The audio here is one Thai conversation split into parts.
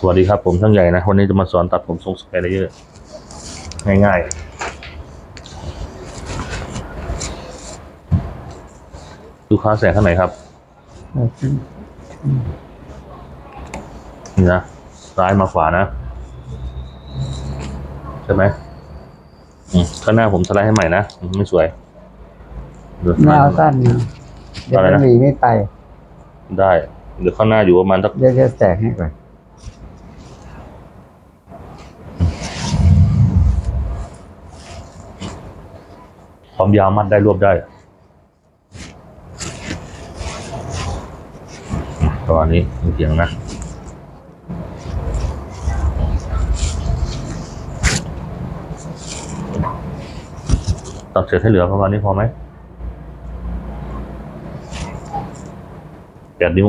สวัสดีครับผมช่างใหญ่นะ วันนี้จะมาสอนตัดผมทรงสไปเดอร์ง่ายๆ ลูกค้าแสงข้างไหนครับ นี่นะ ซ้ายมาขวานะ ใช่ไหมอืมข้างหน้าผมสไลด์ให้ใหม่นะอืมไม่สวยเดี๋ยวไม่เอาสั้นนะเดี๋ยวอะไรจะนะหวีไม่ไป ได้ เดี๋ยวข้างหน้าอยู่ประมาณสักเดี๋ยวจะแตกให้ก่อน ความยาวมัดได้รวบได้ประมาณนี้เพียงนะตัดเสร็จให้เหลือประมาณนี้พอไหมแปดนิ้ว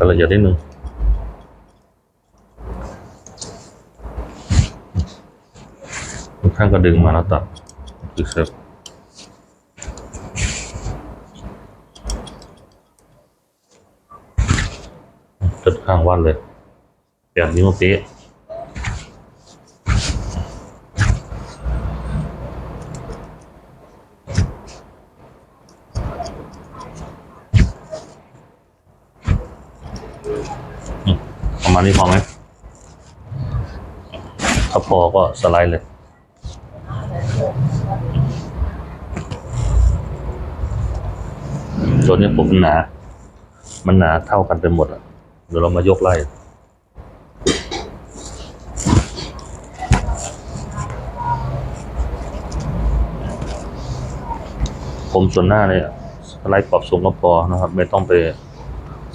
ยแปดนิ้วเท่านี้ต่อซิกแซกเก็บรายละเอียดนิดนึงข้างก็ดึงมาแล้วตัดซิกแซก จุดข้างวัดเลยแบบนี้วเป๊ะอืมประ มาณนี้พอไหมถ้าพอก็สไลด์เลย ตัวนี้ผมหนา มันหนาเท่ากันไปหมดอะ เดี๋ยวเรามายกไล่ผมส่วนหน้าเนี่ยสไลด์ปรับทรงก็พอนะครับ ไม่ต้องไป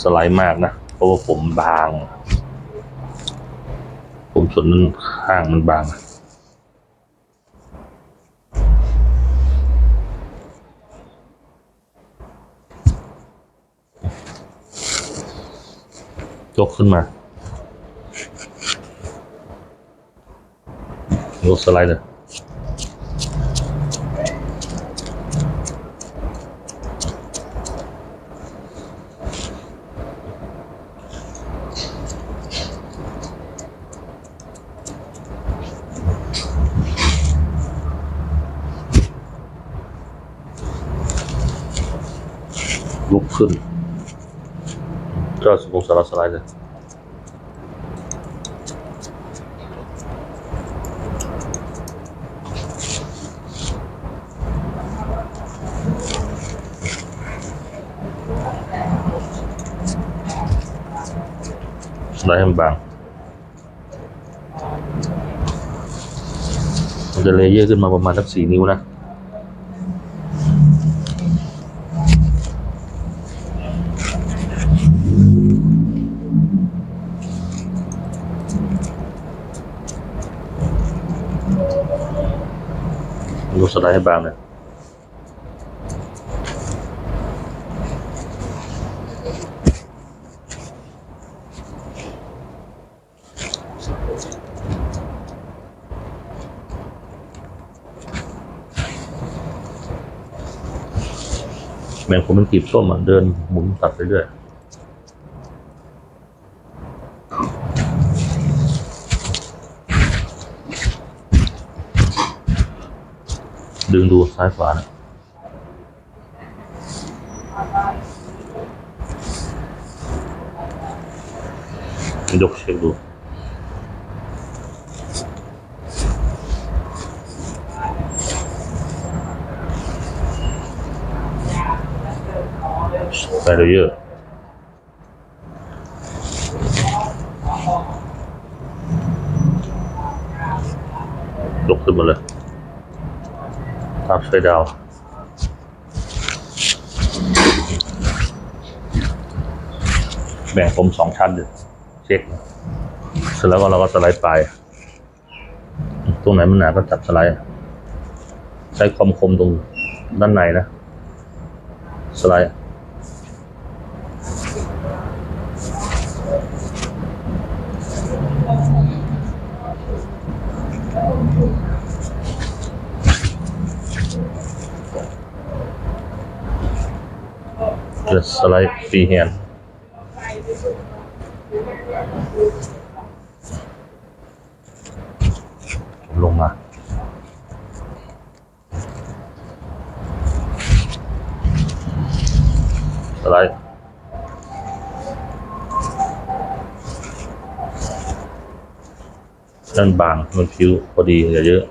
สไลด์มากนะ เพราะว่าผมบาง มส่วนนั้นข้างมันบาง ยกขึ้นมายกสไลด์เลยลุก ขึ้นก็สงสารสไลด์เลยสไลด์ให้มันบางมันจะเลเยอร์ขึ้นมาประมาณสักสี่นิ้วนะ สไลด์ให้บางเลยแบ่งผมเป็นกลีบส้มอะเดินหมุนตัดไปเรื่อยดึงดู ซ้ายขวานะยกเช็คดูได้เยอะยกขึ้นมาเลย ไฟดาวแบ่งผมสองชั้นเลยเช็คเสร็จแล้วก็เราก็สไลด์ไป ตรงไหนมันหนาก็จับสไลด์ ใช้ความคมตรงด้านในนะ สไลด์ just slide free hand ลงมาสไลด์ด้านบางมันผิวพอดีอย่าเยอะ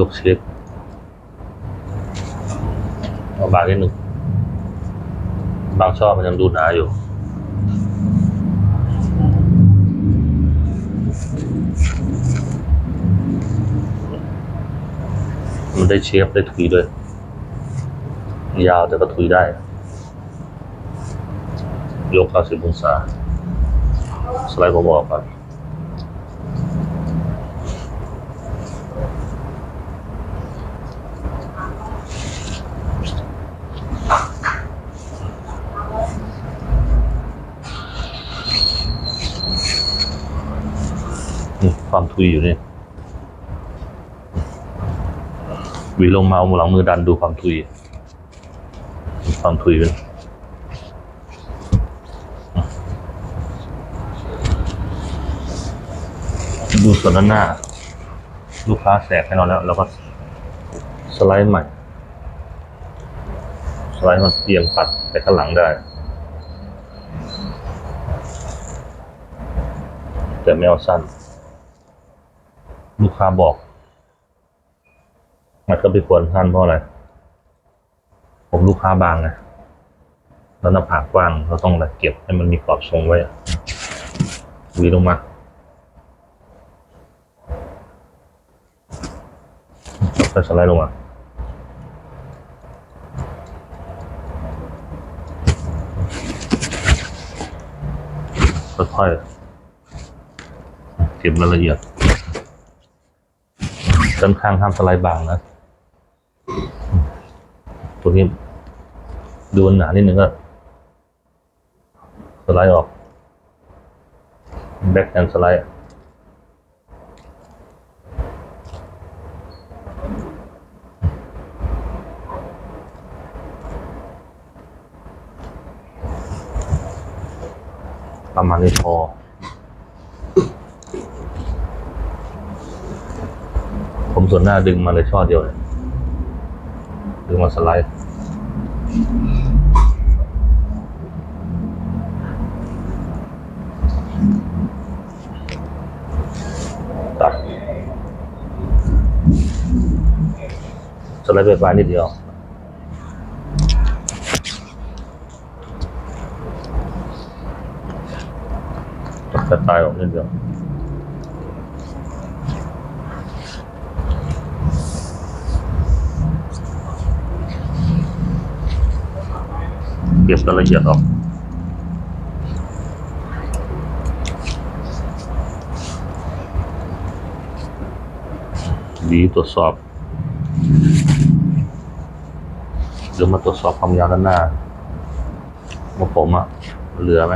ยกเช็คเอาบางนิดหนึ่ง บางชอบมันยังดูหนาอยู่มันได้เชฟได้ถุยด้วย ยาวแต่ก็ถุยได้ ยก 90องศาสไลด์ผมออกก่อน นี่ ความทุยอยู่นี่หวีลงมาเอาหลังมือดันดูความทุย ความทุยเป็นดูส่วนด้านหน้า ลูกค้าแสกให้เราแล้วเราก็สไลด์ใหม่ สไลด์มันเอียงปัดไปข้างหลังได้ แต่ไม่เอาสั้น ลูกค้าบอกมันก็ไปควรสั้นเพราะอะไร ผมลูกค้าบางไงแล้วหน้าผากกว้างเราต้องอะเก็บให้มันมีกรอบทรงไว้วีลงมาค่อยสไลด์ลงมาค่อยๆเก็บรายละเอียด ด้านข้างห้ามสไลด์บางนะ ตัวนี้ดูหนานิดนึงก็สไลด์ออก แบ็กแอนสไลด์ประมาณนี้พอ ผมส่ วนหน้าดึงมาเลยช่อเดียวเลยดึงมาสไลด์ตัดสไลด์ไปปลานิดเดียวตัดกระจายออกนิดเดียว ก็บรายละเอียดออกดีตรวจสอบเดี๋ยวมาตรวจสอบความยาวด้านหน้าว่าผมอะเหลือไหม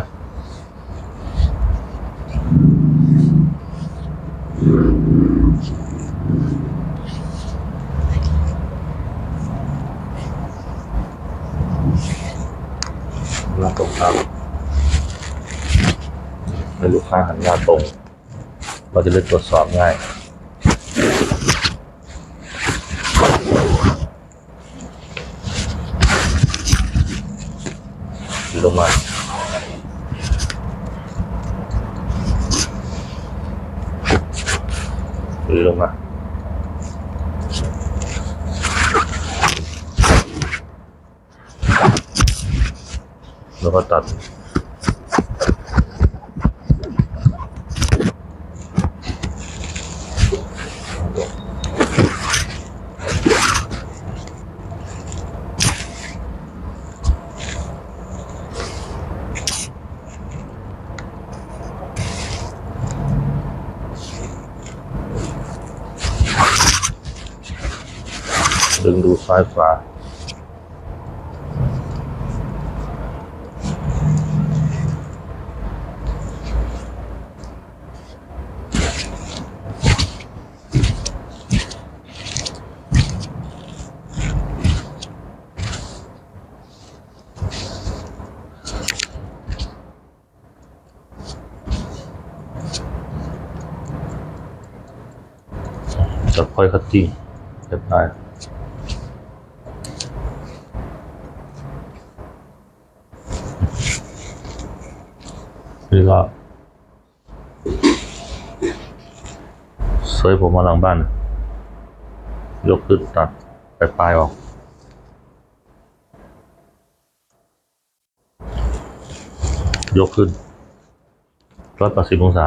ให้ลูกค้าหันหน้าตรง เราจะเลือกตรวจสอบง่าย ลงมาลงมาแล้วก็ตัด ซ้ายขวาจะค่อยคัตติ้งเรียบร้อยนี่ก็เส ยผมมาหลังบ้าน ยกขึ้นตัดปลายปลายออก ยกขึ้นร้อยแปดสิบองศา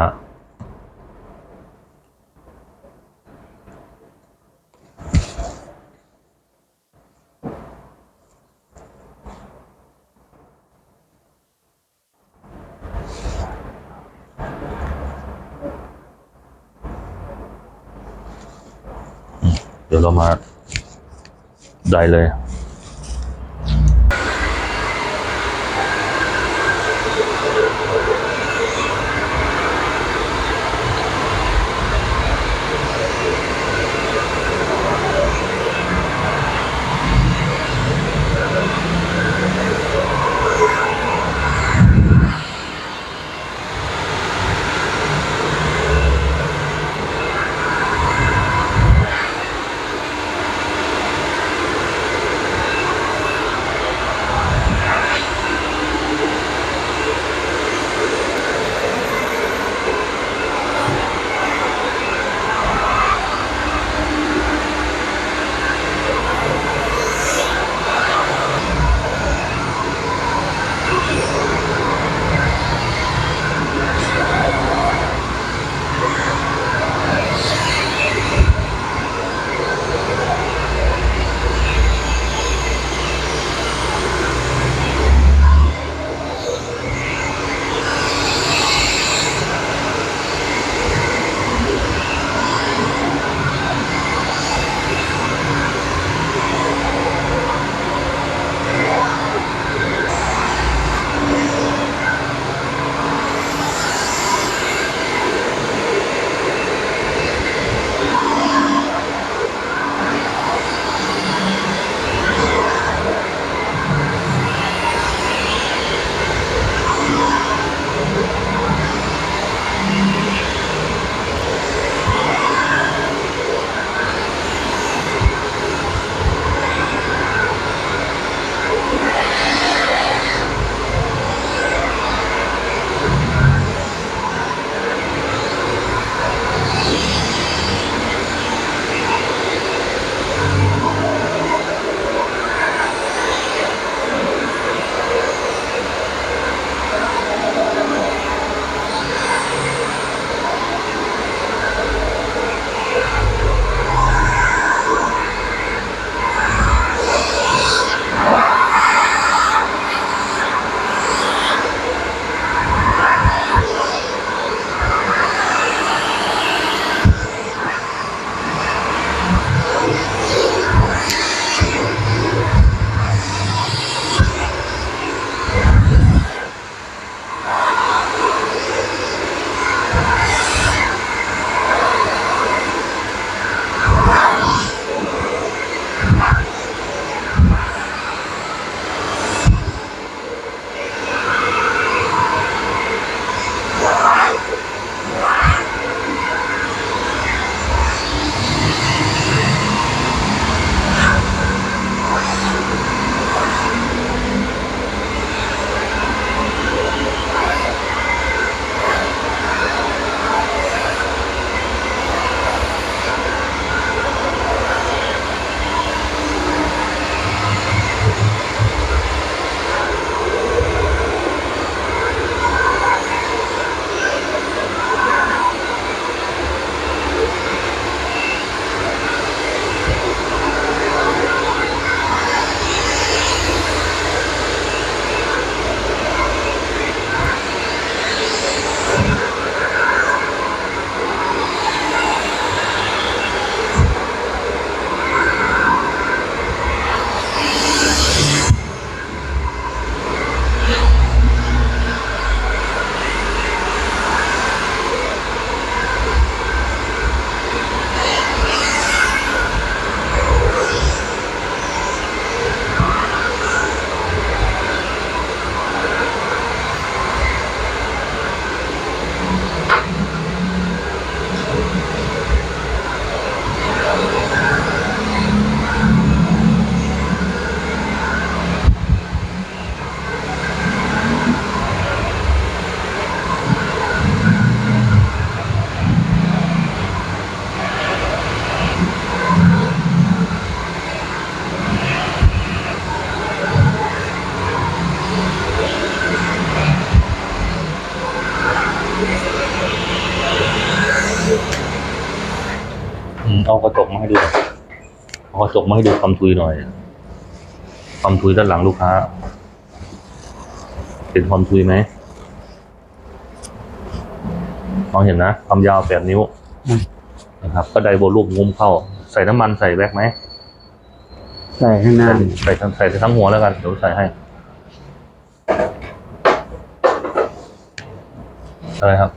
เรามาได้เลย กระจกมาให้ดูหน่อยเอากระจกมาให้ดูความทุยหน่อย ความทุยด้านหลังลูกค้า เห็นความทุยไหมมองเห็นนะความยาวแปดนิ้วอืมนะครับ ก็ไดโวลูมงุ้มเข้า ใส่น้ำมันใส่แว็กไหมใส่ข้างหน้าใส่ใส่ทั้งใส่ทั้งหัวแล้วกัน เดี๋ยวใส่ให้อะไรครับ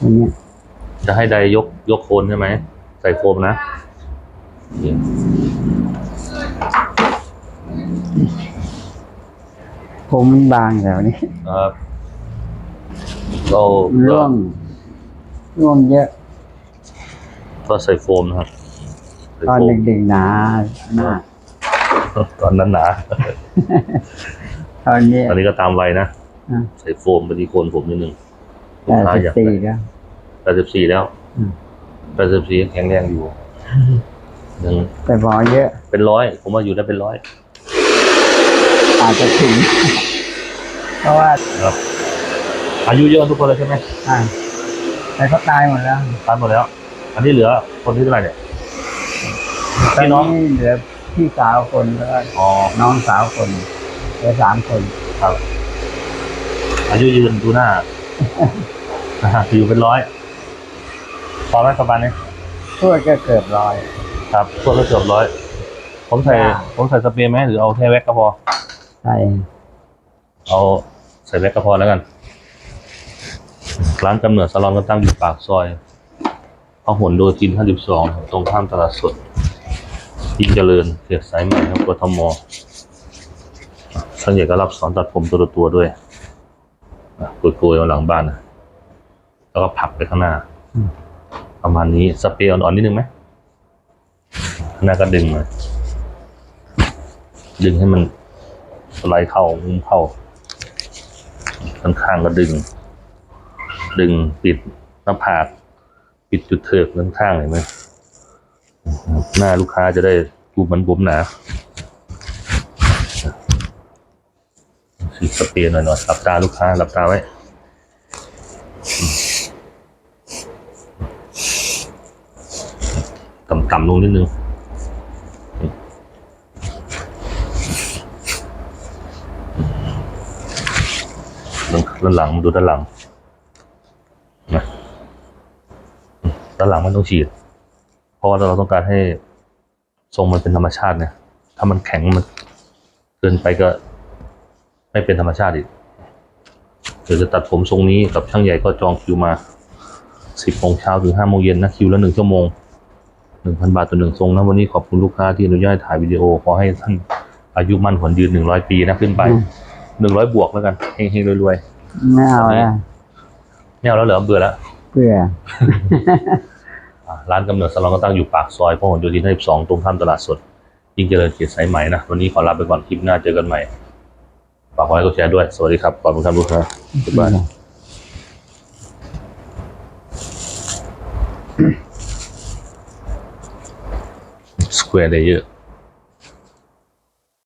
อันเนี้ยจะให้ไดยกยกโคนใช่ไหมใส่โฟมนะโอเคผมมันบางแถวนี้ครับเราร่วงร่วงเยอะ ก็ใส่โฟมนะครับใส่ตอนโฟมเด็กๆหนาหน้าตอนนั้นหนาตอนนี้อันนี้ก็ตามวัยนะ อะใส่โฟมไปที่โคนผมนิดนึงลูแปกดค้าสิบอยากสี่ได้แล้วแปดสิบสี่แล้ว อืม แปดสิบสี่แข็งแรงอยู่ยังแต่หมอเยอะ เป็นร้อย ผมว่าอยู่ได้เป็นร้อย อาจจะถึง เพราะว่าครับ อายุเยอะกันทุกคนเลยใช่ไหมอ่าแต่เขาตายหมดแล้วตายหมดแล้ว อันนี้เหลือคนที่เท่าไหร่เนี่ยพี่น้องตเหลือพี่สาวคนแล้วก็อ๋อน้องสาวคนเหลือสามคนครับ อายุยืนดูหน้าอยู่เป็นร้อย พอไหมประมาณนี้ทั่วก็เกือบร้อยครับตัวละเกือบร้อย ผมใส่อ่าผมใส่สเปรย์ไหมหรือเอาแค่แว็กก็พอ ใช่เอาใส่แว็กก็พอแล้วกัน ร้านกำเนิดซาลอนก็ตั้งอยู่ปากซอยพหลโยธิน 52 ตรงข้ามตลาดสดยิ่งเจริญเขตสายใหม่ครับกทมช่างใหญ่ก็รับสอนตัดผมตัวต่อตัวด้วยอะโกยๆเอาหลังบ้านนะแล้วก็ผลักไปข้างหน้า ประมาณนี้สเปรย์อ่อนๆนิดนึงไหมหน้าก็ดึงหน่อยดึงให้มันสไลเข้ามุมเข้าข้างๆก็ดึง ดึงปิดหน้าผาก ปิดจุดเถิกด้านข้างเห็นไหมหน้าลูกค้าจะได้ดูมันผมหนาฉีสเปรย์หน่อยๆหลับตาลูกค้าหลับตาไว้ ต่ำลงนิดนึงด้านหลังมาดูด้านหลังนะด้านหลังมันต้องฉีด เพราะว่าเราต้องการให้ทรงมันเป็นธรรมชาติเนี่ย ถ้ามันแข็งมันเกินไปก็ไม่เป็นธรรมชาติอีกเดี๋ยวจะตัดผมทรงนี้กับช่างใหญ่ก็จองคิวมาสิบโมงเช้าถึงห้าโมงเย็นนะคิวละหนึ่งชั่วโมง หนึ่งพันบาทต่อหนึ่งทรงนะวันนี้ขอบคุณลูกค้าที่อนุญาตให้ถ่ายวิดีโอขอให้ท่านอายุมั่นขวัญยืนหนึ่งร้อยปีนะขึ้นไปหนึ่งร้อยบวกแล้วกันเฮงๆรวยๆไม่เอาแล้วไม่เอาแล้วเหรอเบื่อแล้วเพื่ออะร้านกำเนิดสลองก็ตั้งอยู่ปากซอยพหลโยธิน52ตรงข้ามตลาดสดยิ่งเจริญเกียรติสายไหมนะ วันนี้ขอลาไปก่อนคลิปหน้าเจอกันใหม่ ฝากกดไลค์กดแชร์ด้วย สวัสดีครับ ขอบคุณครับลูกค้าบ๊ายบาย สแควร์เลเยอร์